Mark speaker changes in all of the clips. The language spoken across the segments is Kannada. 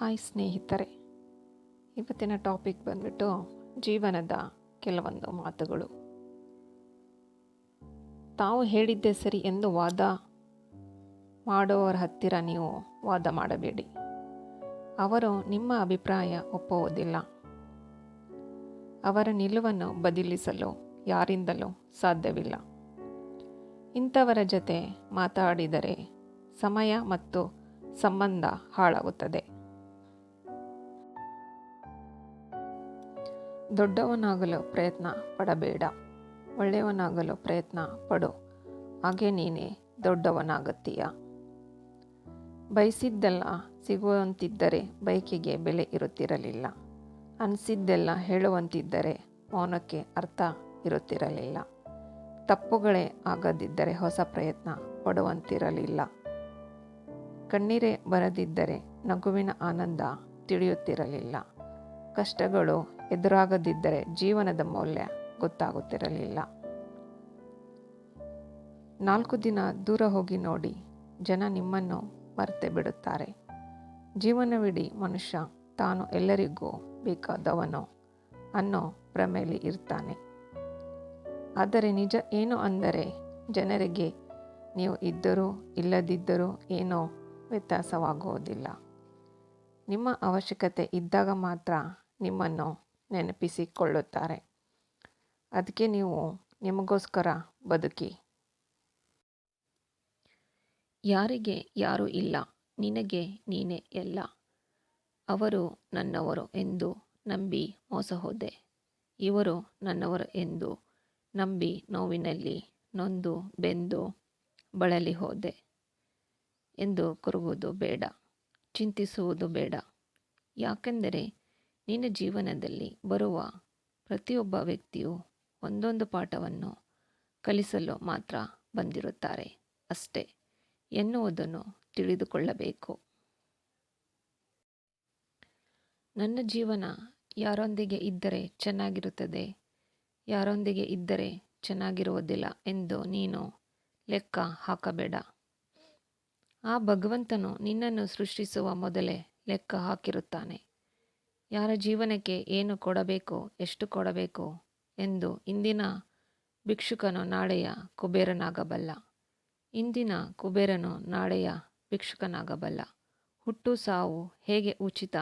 Speaker 1: ಹಾಯ್ ಸ್ನೇಹಿತರೆ. ಇವತ್ತಿನ ಟಾಪಿಕ್ ಬಂದ್ಬಿಟ್ಟು ಜೀವನದ ಕೆಲವೊಂದು ಮಾತುಗಳು. ತಾವು ಹೇಳಿದ್ದೆ ಸರಿ ಎಂದು ವಾದ ಮಾಡೋವರ ಹತ್ತಿರ ನೀವು ವಾದ ಮಾಡಬೇಡಿ. ಅವರು ನಿಮ್ಮ ಅಭಿಪ್ರಾಯ ಒಪ್ಪುವುದಿಲ್ಲ. ಅವರ ನಿಲುವನ್ನು ಬದಲಿಸಲು ಯಾರಿಂದಲೂ ಸಾಧ್ಯವಿಲ್ಲ. ಇಂಥವರ ಜೊತೆ ಮಾತಾಡಿದರೆ ಸಮಯ ಮತ್ತು ಸಂಬಂಧ ಹಾಳಾಗುತ್ತದೆ. ದೊಡ್ಡವನಾಗಲು ಪ್ರಯತ್ನ ಪಡಬೇಡ. ಒಳ್ಳೆಯವನಾಗಲು ಪ್ರಯತ್ನ ಪಡು. ಹಾಗೆ ನೀನೇ ದೊಡ್ಡವನಾಗತ್ತೀಯ. ಬಯಸಿದ್ದೆಲ್ಲ ಸಿಗುವಂತಿದ್ದರೆ ಬಯಕೆಗೆ ಬೆಲೆ ಇರುತ್ತಿರಲಿಲ್ಲ. ಅನಿಸಿದ್ದೆಲ್ಲ ಹೇಳುವಂತಿದ್ದರೆ ಮೌನಕ್ಕೆ ಅರ್ಥ ಇರುತ್ತಿರಲಿಲ್ಲ. ತಪ್ಪುಗಳೇ ಆಗದಿದ್ದರೆ ಹೊಸ ಪ್ರಯತ್ನ ಪಡುವಂತಿರಲಿಲ್ಲ. ಕಣ್ಣೀರೇ ಬರದಿದ್ದರೆ ನಗುವಿನ ಆನಂದ ತಿಳಿಯುತ್ತಿರಲಿಲ್ಲ. ಕಷ್ಟಗಳು ಎದುರಾಗದಿದ್ದರೆ ಜೀವನದ ಮೌಲ್ಯ ಗೊತ್ತಾಗುತ್ತಿರಲಿಲ್ಲ. ನಾಲ್ಕು ದಿನ ದೂರ ಹೋಗಿ ನೋಡಿ ಜನ ನಿಮ್ಮನ್ನು ಮರೆತೆ ಬಿಡುತ್ತಾರೆ. ಜೀವನವಿಡೀ ಮನುಷ್ಯ ತಾನು ಎಲ್ಲರಿಗೂ ಬೇಕಾದವನೋ ಅನ್ನೋ ಭ್ರಮೆಯಲ್ಲಿ ಇರ್ತಾನೆ. ಆದರೆ ನಿಜ ಏನು ಅಂದರೆ ಜನರಿಗೆ ನೀವು ಇದ್ದರೂ ಇಲ್ಲದಿದ್ದರೂ ಏನೋ ವ್ಯತ್ಯಾಸವಾಗುವುದಿಲ್ಲ. ನಿಮ್ಮ ಅವಶ್ಯಕತೆ ಇದ್ದಾಗ ಮಾತ್ರ ನಿಮ್ಮನ್ನು ನೆನಪಿಸಿಕೊಳ್ಳುತ್ತಾರೆ. ಅದಕ್ಕೆ ನೀವು ನಿಮಗೋಸ್ಕರ ಬದುಕಿ. ಯಾರಿಗೆ ಯಾರೂ ಇಲ್ಲ, ನಿನಗೆ ನೀನೇ ಎಲ್ಲ. ಅವರು ನನ್ನವರು ಎಂದು ನಂಬಿ ಮೋಸ ಹೋದೆ. ಇವರು ನನ್ನವರು ಎಂದು ನಂಬಿ ನೋವಿನಲ್ಲಿ ನೊಂದು ಬೆಂದು ಬಳಲಿ ಹೋದೆ. ಎಂದು ಕೊರಗುವುದು ಬೇಡ, ಚಿಂತಿಸುವುದು ಬೇಡ. ಯಾಕೆಂದರೆ ನಿನ್ನ ಜೀವನದಲ್ಲಿ ಬರುವ ಪ್ರತಿಯೊಬ್ಬ ವ್ಯಕ್ತಿಯು ಒಂದೊಂದು ಪಾಠವನ್ನು ಕಲಿಸಲು ಮಾತ್ರ ಬಂದಿರುತ್ತಾರೆ. ಅಷ್ಟೇ, ಎನ್ನುವುದನ್ನು ತಿಳಿದುಕೊಳ್ಳಬೇಕು. ನನ್ನ ಜೀವನ ಯಾರೊಂದಿಗೆ ಇದ್ದರೆ ಚೆನ್ನಾಗಿರುತ್ತದೆ, ಯಾರೊಂದಿಗೆ ಇದ್ದರೆ ಚೆನ್ನಾಗಿರುವುದಿಲ್ಲ ಎಂದು ನೀನು ಲೆಕ್ಕ ಹಾಕಬೇಡ. ಆ ಭಗವಂತನು ನಿನ್ನನ್ನು ಸೃಷ್ಟಿಸುವ ಮೊದಲೇ ಲೆಕ್ಕ ಹಾಕಿರುತ್ತಾನೆ. ಯಾರ ಜೀವನಕ್ಕೆ ಏನು ಕೊಡಬೇಕು, ಎಷ್ಟು ಕೊಡಬೇಕು ಎಂದು ಇಂದಿನ ಭಿಕ್ಷುಕನು ನಾಳೆಯ ಕುಬೇರನಾಗಬಲ್ಲ. ಇಂದಿನ ಕುಬೇರನು ನಾಳೆಯ ಭಿಕ್ಷುಕನಾಗಬಲ್ಲ. ಹುಟ್ಟು, ಸಾವು ಹೇಗೆ ಉಚಿತ,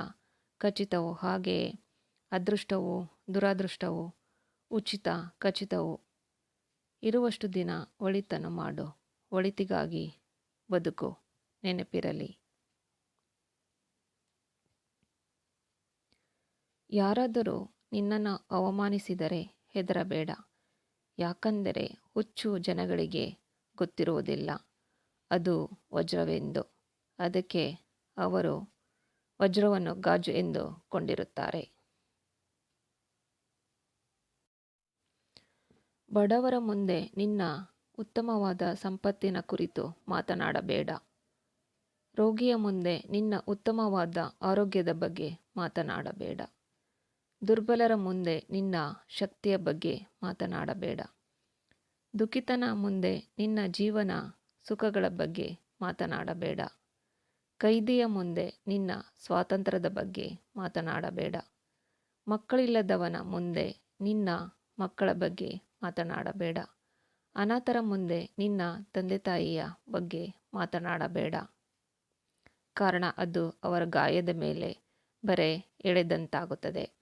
Speaker 1: ಖಚಿತವೋ ಹಾಗೆಯೇ ಅದೃಷ್ಟವು ದುರಾದೃಷ್ಟವು ಉಚಿತ, ಖಚಿತವು ಇರುವಷ್ಟು ದಿನ ಒಳಿತನ್ನು ಮಾಡು, ಒಳಿತಿಗಾಗಿ ಬದುಕು ನೆನಪಿರಲಿ. ಯಾರಾದರೂ ನಿನ್ನನ್ನು ಅವಮಾನಿಸಿದರೆ ಹೆದರಬೇಡ. ಯಾಕಂದರೆ ಹುಚ್ಚು ಜನಗಳಿಗೆ ಗೊತ್ತಿರುವುದಿಲ್ಲ. ಅದು ವಜ್ರವೆಂದು. ಅದಕ್ಕೆ ಅವರು ವಜ್ರವನ್ನು ಗಾಜು ಎಂದು ಕೊಂಡಿರುತ್ತಾರೆ. ಬಡವರ ಮುಂದೆ ನಿನ್ನ ಉತ್ತಮವಾದ ಸಂಪತ್ತಿನ ಕುರಿತು ಮಾತನಾಡಬೇಡ. ರೋಗಿಯ ಮುಂದೆ ನಿನ್ನ ಉತ್ತಮವಾದ ಆರೋಗ್ಯದ ಬಗ್ಗೆ ಮಾತನಾಡಬೇಡ. ದುರ್ಬಲರ ಮುಂದೆ ನಿನ್ನ ಶಕ್ತಿಯ ಬಗ್ಗೆ ಮಾತನಾಡಬೇಡ. ದುಃಖಿತನ ಮುಂದೆ ನಿನ್ನ ಜೀವನ ಸುಖಗಳ ಬಗ್ಗೆ ಮಾತನಾಡಬೇಡ. ಕೈದಿಯ ಮುಂದೆ ನಿನ್ನ ಸ್ವಾತಂತ್ರ್ಯದ ಬಗ್ಗೆ ಮಾತನಾಡಬೇಡ. ಮಕ್ಕಳಿಲ್ಲದವನ ಮುಂದೆ ನಿನ್ನ ಮಕ್ಕಳ ಬಗ್ಗೆ ಮಾತನಾಡಬೇಡ. ಅನಾಥರ ಮುಂದೆ ನಿನ್ನ ತಂದೆ ತಾಯಿಯ ಬಗ್ಗೆ ಮಾತನಾಡಬೇಡ. ಕಾರಣ ಅದು ಅವರ ಗಾಯದ ಮೇಲೆ ಬರೆ ಎಳೆದಂತಾಗುತ್ತದೆ.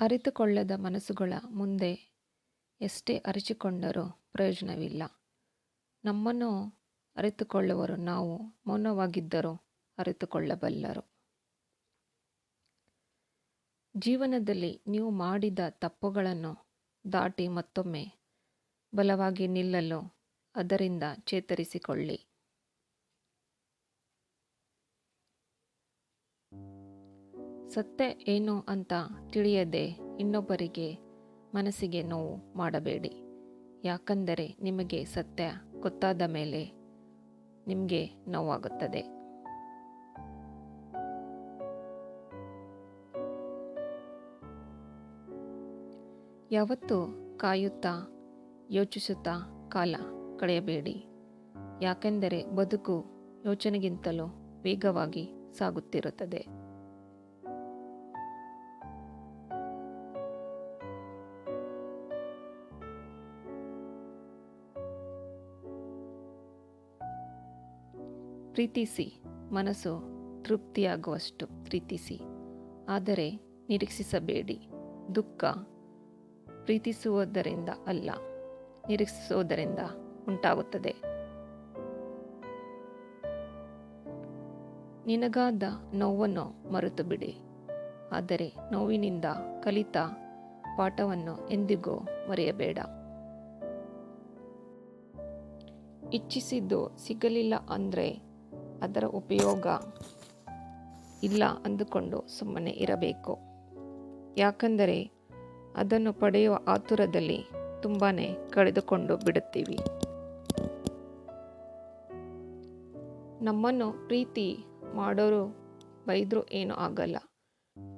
Speaker 1: ಅರಿತುಕೊಳ್ಳದ ಮನಸ್ಸುಗಳ ಮುಂದೆ ಎಷ್ಟೇ ಅರಿಚಿಕೊಂಡರೂ ಪ್ರಯೋಜನವಿಲ್ಲ. ನಮ್ಮನ್ನು ಅರಿತುಕೊಳ್ಳುವರು ನಾವು ಮೌನವಾಗಿದ್ದರೂ ಅರಿತುಕೊಳ್ಳಬಲ್ಲರು. ಜೀವನದಲ್ಲಿ ನೀವು ಮಾಡಿದ ತಪ್ಪುಗಳನ್ನು ದಾಟಿ ಮತ್ತೊಮ್ಮೆ ಬಲವಾಗಿ ನಿಲ್ಲಲು ಅದರಿಂದ ಚೇತರಿಸಿಕೊಳ್ಳಿ. ಸತ್ಯ ಏನು ಅಂತ ತಿಳಿಯದೆ ಇನ್ನೊಬ್ಬರಿಗೆ ಮನಸ್ಸಿಗೆ ನೋವು ಮಾಡಬೇಡಿ. ಯಾಕಂದರೆ ನಿಮಗೆ ಸತ್ಯ ಗೊತ್ತಾದ ಮೇಲೆ ನಿಮಗೆ ನೋವಾಗುತ್ತದೆ. ಯಾವತ್ತೂ ಕಾಯುತ್ತಾ, ಯೋಚಿಸುತ್ತಾ ಕಾಲ ಕಳೆಯಬೇಡಿ. ಯಾಕೆಂದರೆ ಬದುಕು ಯೋಚನೆಗಿಂತಲೂ ವೇಗವಾಗಿ ಸಾಗುತ್ತಿರುತ್ತದೆ. ಪ್ರೀತಿಸಿ, ಮನಸ್ಸು ತೃಪ್ತಿಯಾಗುವಷ್ಟು ಪ್ರೀತಿಸಿ. ಆದರೆ ನಿರೀಕ್ಷಿಸಬೇಡಿ. ದುಃಖ ಪ್ರೀತಿಸುವುದರಿಂದ ಅಲ್ಲ, ನಿರೀಕ್ಷಿಸುವುದರಿಂದ ಉಂಟಾಗುತ್ತದೆ. ನಿನಗಾದ ನೋವನ್ನು ಮರೆತು ಬಿಡಿ ಆದರೆ ನೋವಿನಿಂದ ಕಲಿತ ಪಾಠವನ್ನು ಎಂದಿಗೂ ಮರೆಯಬೇಡ. ಇಚ್ಛಿಸಿದ್ದು ಸಿಗಲಿಲ್ಲ ಅಂದರೆ ಅದರ ಉಪಯೋಗ ಇಲ್ಲ ಅಂದುಕೊಂಡು ಸುಮ್ಮನೆ ಇರಬೇಕು. ಯಾಕಂದರೆ ಅದನ್ನು ಪಡೆಯುವ ಆತುರದಲ್ಲಿ ತುಂಬಾ ಕಳೆದುಕೊಂಡು ಬಿಡುತ್ತೀವಿ. ನಮ್ಮನ್ನು ಪ್ರೀತಿ ಮಾಡೋರು ಬೈದರು ಏನೂ ಆಗಲ್ಲ,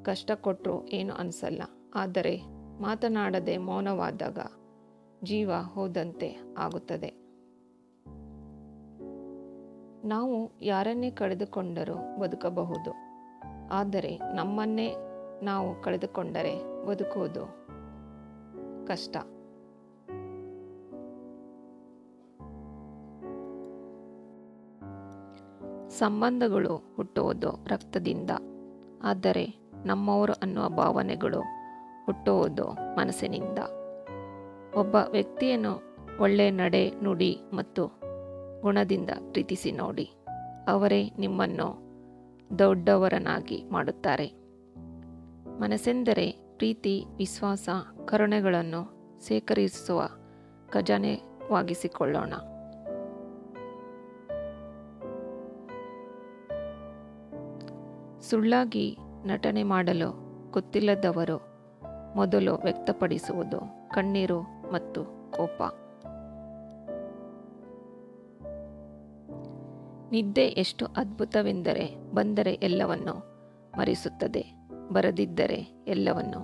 Speaker 1: ಕಷ್ಟ ಕೊಟ್ಟರು ಏನು ಅನಿಸಲ್ಲ. ಆದರೆ ಮಾತನಾಡದೆ ಮೌನವಾದಾಗ ಜೀವ ಹೋದಂತೆ ಆಗುತ್ತದೆ. ನಾವು ಯಾರನ್ನೇ ಕಳೆದುಕೊಂಡರೂ ಬದುಕಬಹುದು. ಆದರೆ ನಮ್ಮನ್ನೇ ನಾವು ಕಳೆದುಕೊಂಡರೆ ಬದುಕುವುದು ಕಷ್ಟ. ಸಂಬಂಧಗಳು ಹುಟ್ಟುವುದು ರಕ್ತದಿಂದ. ಆದರೆ ನಮ್ಮವರು ಅನ್ನುವ ಭಾವನೆಗಳು ಹುಟ್ಟುವುದು ಮನಸ್ಸಿನಿಂದ. ಒಬ್ಬ ವ್ಯಕ್ತಿಯನ್ನು ಒಳ್ಳೆಯ ನಡೆ ನುಡಿ ಮತ್ತು ಗುಣದಿಂದ ಪ್ರೀತಿಸಿ ನೋಡಿ. ಅವರೇ ನಿಮ್ಮನ್ನು ದೊಡ್ಡವರನಾಗಿ ಮಾಡುತ್ತಾರೆ. ಮನಸ್ಸೆಂದರೆ ಪ್ರೀತಿ, ವಿಶ್ವಾಸ, ಕರುಣೆಗಳನ್ನು ಸೇಕರಿಸುವ ಖಜಾನೆವಾಗಿಸಿಕೊಳ್ಳೋಣ. ಸುಳ್ಳಾಗಿ ನಟನೆ ಮಾಡಲು ಗೊತ್ತಿಲ್ಲದವರು ಮೊದಲು ವ್ಯಕ್ತಪಡಿಸುವುದು ಕಣ್ಣೀರು ಮತ್ತು ಕೋಪ. ನಿದ್ದೆ ಎಷ್ಟು ಅದ್ಭುತವೆಂದರೆ ಬಂದರೆ ಎಲ್ಲವನ್ನು ಮರೆಸುತ್ತದೆ, ಬರದಿದ್ದರೆ ಎಲ್ಲವನ್ನು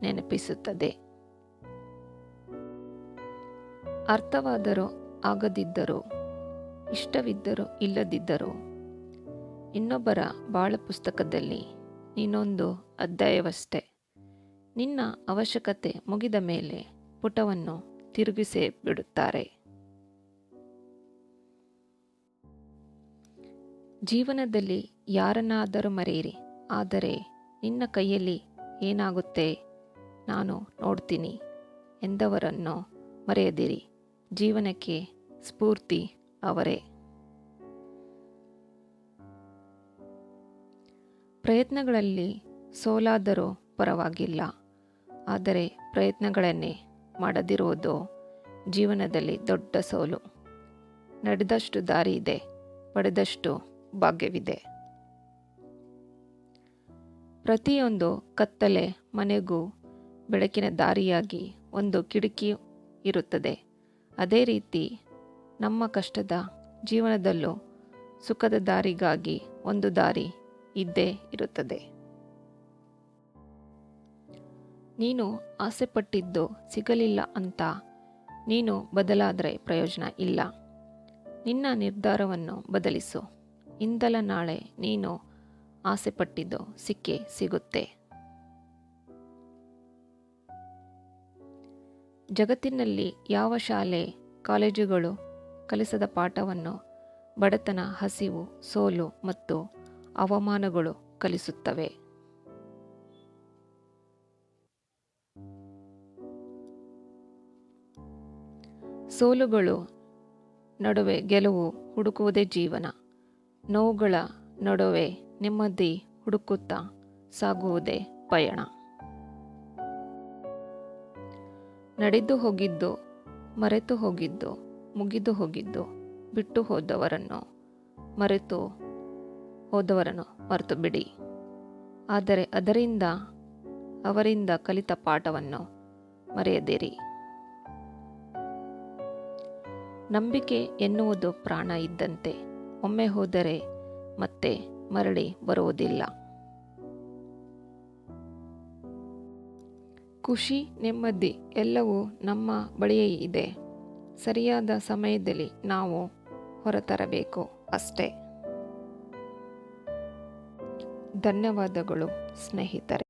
Speaker 1: ನೆನಪಿಸುತ್ತದೆ. ಅರ್ಥವಾದರೂ ಆಗದಿದ್ದರೂ, ಇಷ್ಟವಿದ್ದರೂ ಇಲ್ಲದಿದ್ದರೂ, ಇನ್ನೊಬ್ಬರ ಬಾಳ ಪುಸ್ತಕದಲ್ಲಿ ನೀನೊಂದು ಅಧ್ಯಾಯವಷ್ಟೇ. ನಿನ್ನ ಅವಶ್ಯಕತೆ ಮುಗಿದ ಮೇಲೆ ಪುಟವನ್ನು ತಿರುಗಿಸೇ ಬಿಡುತ್ತಾರೆ. ಜೀವನದಲ್ಲಿ ಯಾರನ್ನಾದರೂ ಮರೆಯಿರಿ, ಆದರೆ ನಿನ್ನ ಕೈಯಲ್ಲಿ ಏನಾಗುತ್ತೆ ನಾನು ನೋಡ್ತೀನಿ ಎಂದವರನ್ನು ಮರೆಯದಿರಿ. ಜೀವನಕ್ಕೆ ಸ್ಫೂರ್ತಿ ಅವರೇ. ಪ್ರಯತ್ನಗಳಲ್ಲಿ ಸೋಲಾದರೂ ಪರವಾಗಿಲ್ಲ, ಆದರೆ ಪ್ರಯತ್ನಗಳನ್ನೇ ಮಾಡದಿರುವುದು ಜೀವನದಲ್ಲಿ ದೊಡ್ಡ ಸೋಲು. ನಡೆದಷ್ಟು ದಾರಿ ಇದೆ, ಪಡೆದಷ್ಟು ಭಾಗ್ಯವಿದೆ. ಪ್ರತಿಯೊಂದು ಕತ್ತಲೆ ಮನೆಗೂ ಬೆಳಕಿನ ದಾರಿಯಾಗಿ ಒಂದು ಕಿಟಕಿ ಇರುತ್ತದೆ. ಅದೇ ರೀತಿ ನಮ್ಮ ಕಷ್ಟದ ಜೀವನದಲ್ಲೂ ಸುಖದ ದಾರಿಗಾಗಿ ಒಂದು ದಾರಿ ಇದ್ದೇ ಇರುತ್ತದೆ. ನೀನು ಆಸೆಪಟ್ಟಿದ್ದು ಸಿಗಲಿಲ್ಲ ಅಂತ ನೀನು ಬದಲಾದರೆ ಪ್ರಯೋಜನ ಇಲ್ಲ. ನಿನ್ನ ನಿರ್ಧಾರವನ್ನು ಬದಲಿಸು. ಇಂದಲ ನಾಳೆ ನೀನು ಆಸೆಪಟ್ಟಿದ್ದು ಸಿಕ್ಕೇ ಸಿಗುತ್ತೆ. ಜಗತ್ತಿನಲ್ಲಿ ಯಾವ ಶಾಲೆ, ಕಾಲೇಜುಗಳು ಕಲಿಸದ ಪಾಠವನ್ನು ಬಡತನ, ಹಸಿವು, ಸೋಲು ಮತ್ತು ಅವಮಾನಗಳು ಕಲಿಸುತ್ತವೆ. ಸೋಲುಗಳು ನಡುವೆ ಗೆಲುವು ಹುಡುಕುವುದೇ ಜೀವನ. ನೋವುಗಳ ನಡುವೆ ನೆಮ್ಮದಿ ಹುಡುಕುತ್ತಾ ಸಾಗುವುದೇ ಪಯಣ. ನಡೆದು ಹೋಗಿದ್ದು, ಮರೆತು ಹೋಗಿದ್ದು, ಮುಗಿದು ಹೋಗಿದ್ದು, ಬಿಟ್ಟು ಹೋದವರನ್ನು ಮರೆತು ಹೋದವರನ್ನು ಮರೆತು ಬಿಡಿ ಆದರೆ ಅದರಿಂದ, ಅವರಿಂದ ಕಲಿತ ಪಾಠವನ್ನು ಮರೆಯದಿರಿ. ನಂಬಿಕೆ ಎನ್ನುವುದು ಪ್ರಾಣ ಇದ್ದಂತೆ ಒಮ್ಮೆ ಹೋದರೆ ಮತ್ತೆ ಮರಳಿ ಬರುವುದಿಲ್ಲ. ಖುಷಿ, ನೆಮ್ಮದಿ ಎಲ್ಲವೂ ನಮ್ಮ ಬಳಿಯೇ ಇದೆ. ಸರಿಯಾದ ಸಮಯದಲ್ಲಿ ನಾವು ಹೊರತರಬೇಕು ಅಷ್ಟೇ. ಧನ್ಯವಾದಗಳು ಸ್ನೇಹಿತರೆ.